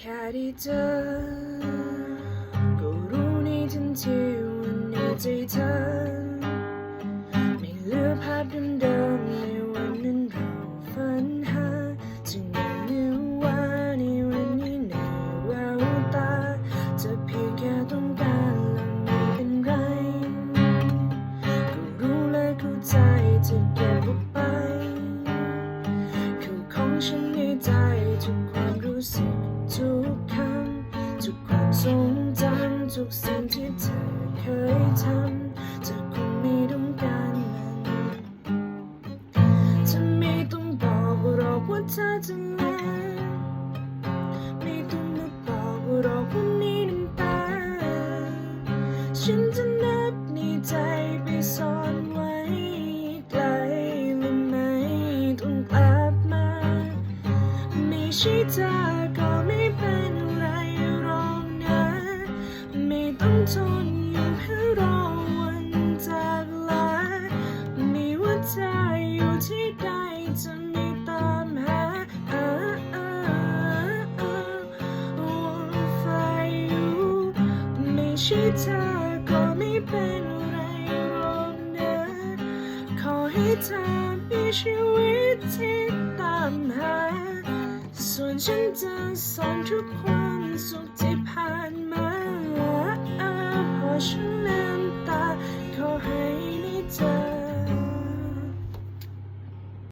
แค่ได้เจอ ก็รู้ในทันทีว่าในใจเธอ ไม่เหลือภาพเดิมๆในวันนั้นเราฝันหาจึงไม่นึกว่าในวันนี้ในแววตา จะเพียงแค่ต้องการและไม่เป็นไร ก็รู้และเข้าใจจะเก็บ ทุกสิ่งที่เธอเคยทำเธอคงไม่ต้องการมันจะไม่ต้องบอกหรอกว่าเธอจะลาไม่ต้องมาบอกหรอกว่ามีน้ำตาฉันจะนับในใจไปซ่อนไว้ไกลและไม่ต้องกลับมาไม่ใช่เธอ ที่ใดจะไม่ตามหา Wanna find you ไม่ใช่เธอก็ไม่เป็นไรหรอกนะขอให้เธอมีชีวิตที่ตามหา ส่วนฉันจะสอนทุกความสุขที่